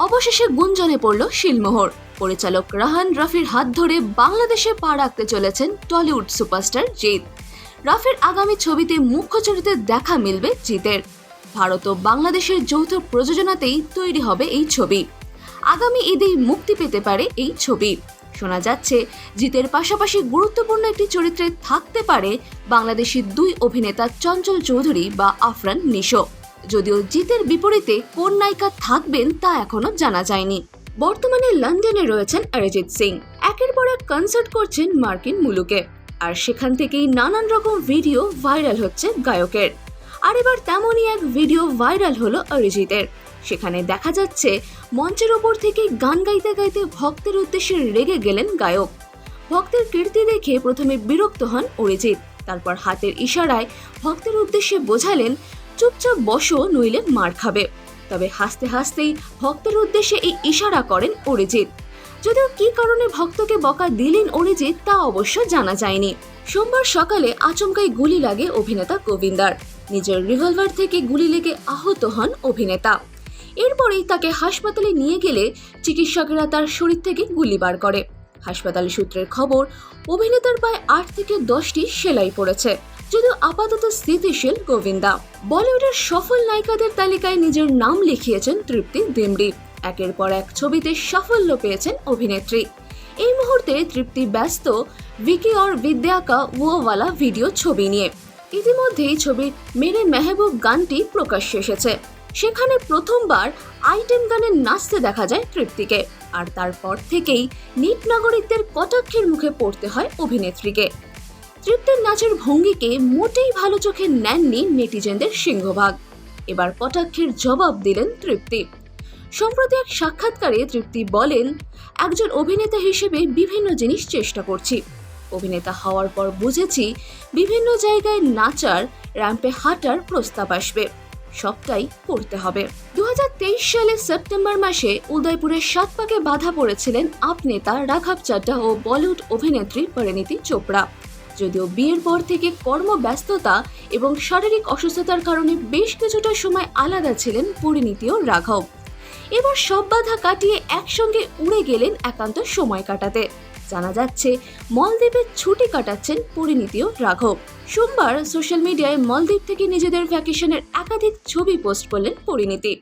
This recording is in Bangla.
অবশেষে গুঞ্জনে পড়ল শিলমোহর। পরিচালক রাহান রাফির হাত ধরে বাংলাদেশে পা রাখতে চলেছেন টলিউড সুপারস্টার জিৎ। রাফির আগামী ছবিতে মুখ্য চরিত্রে দেখা মিলবে জিতের। ভারত ও বাংলাদেশের যৌথ প্রযোজনাতেই তৈরি হবে এই ছবি। আগামী ঈদেই মুক্তি পেতে পারে এই ছবি। শোনা যাচ্ছে, জিতের পাশাপাশি গুরুত্বপূর্ণ একটি চরিত্রে থাকতে পারে বাংলাদেশি দুই অভিনেতা চঞ্চল চৌধুরী বা আফরান নিশো। যদিও জিতের বিপরীতে কোন নায়িকা থাকবেন তা এখনও জানা যায়নি। বর্তমানে লন্ডনে রয়েছেন অরিজিৎ সিং। একের পর এক কনসার্ট করছেন মার্কিন মুলুকে। আর সেখান থেকেই নানান রকম ভিডিও ভাইরাল হচ্ছে গায়কের। আর এবার তেমনই এক ভিডিও ভাইরাল হলো অরিজিতের। সেখানে দেখা যাচ্ছে, মঞ্চের ওপর থেকে গান গাইতে গাইতে ভক্তের উদ্দেশ্যে রেগে গেলেন গায়ক। ভক্তের কীর্তি দেখে প্রথমে বিরক্ত হন অরিজিৎ। তারপর হাতের ইশারায় ভক্তের উদ্দেশ্যে বোঝালেন চুপচাপ বসো, নইলে মার খাবে। তবে হাসতে হাসতেই ভক্তের উদ্দেশ্যে এই ইশারা করেন অরিজিৎ। যদিও কি কারণে ভক্তকে বকা দিলেন অরিজিৎ, তা অবশ্য জানা যায়নি। সোমবার সকালে আচমকাই গুলি লাগে অভিনেতা গোবিন্দার। নিজের রিভলভার থেকে গুলি লেগে আহত হন অভিনেতা। এরপরেই তাকে হাসপাতালে নিয়ে গেলে চিকিৎসকেরা তার শরীর থেকে গুলি বার করে। হাসপাতাল সূত্রের খবর, অভিনেতার প্রায় আট থেকে দশটি সেলাই পড়েছে। যদিও আপাতত স্থিতিশীল গোবিন্দা। বলিউডের সফল নায়িকাদের তালিকায় নিজের নাম লিখিয়েছেন তৃপ্তি দেমড়ি একের পর এক ছবিতে সাফল্য পেয়েছেন অভিনেত্রী। এই মুহূর্তে তৃপ্তি ব্যস্ত, ভিকি অর বিদ্যাকা ওয়ালা ভিডিও ছবি নিয়ে। ইতিমধ্যেই ছবির মেরে মেহবুব গানটি প্রকাশ্যে এসেছে। সেখানে প্রথমবার আইটেম গানে নাচতে দেখা যায় তৃপ্তিকে। আর তারপর থেকেই নিট নাগরিকদের কটাক্ষের মুখে পড়তে হয় অভিনেত্রীকে। তৃপ্তির নাচের ভঙ্গিকে মোটেই ভালো চোখে নেননি নেটিজেনদের সিংহভাগ। এবার কটাক্ষের জবাব দিলেন তৃপ্তি। সম্প্রতি এক সাক্ষাৎকারে তৃপ্তি বলেন, একজন অভিনেতা হিসেবে বিভিন্ন জিনিস চেষ্টা করছি। অভিনেতা হওয়ার পর বুঝেছি বিভিন্ন জায়গায় নাচার, র্যাম্পে হাঁটার প্রস্তাব আসবে। সবটাই করতে হবে। দু সালে সেপ্টেম্বর মাসে উদয়পুরের সাতপাকে বাধা পড়েছিলেন আপ নেতা রাঘব চাড্ডা ও বলিউড অভিনেত্রী পরিণীতি চোপড়া। যদিও বিয়ের পর থেকে কর্মব্যস্ততা এবং শারীরিক অসুস্থতার কারণে বেশ কিছুটা সময় আলাদা ছিলেন পরিণীতি ও রাঘব। এবার সব বাধা কাটিয়ে একসঙ্গে উড়ে গেলেন একান্ত সময় কাটাতে। জানা যাচ্ছে, মলদ্বীপে ছুটি কাটাচ্ছেন পরিণীতি ও রাঘব। সোমবার সোশ্যাল মিডিয়ায় মলদ্বীপ থেকে নিজেদের ভ্যাকেশনের একাধিক ছবি পোস্ট করলেন পরিণীতি।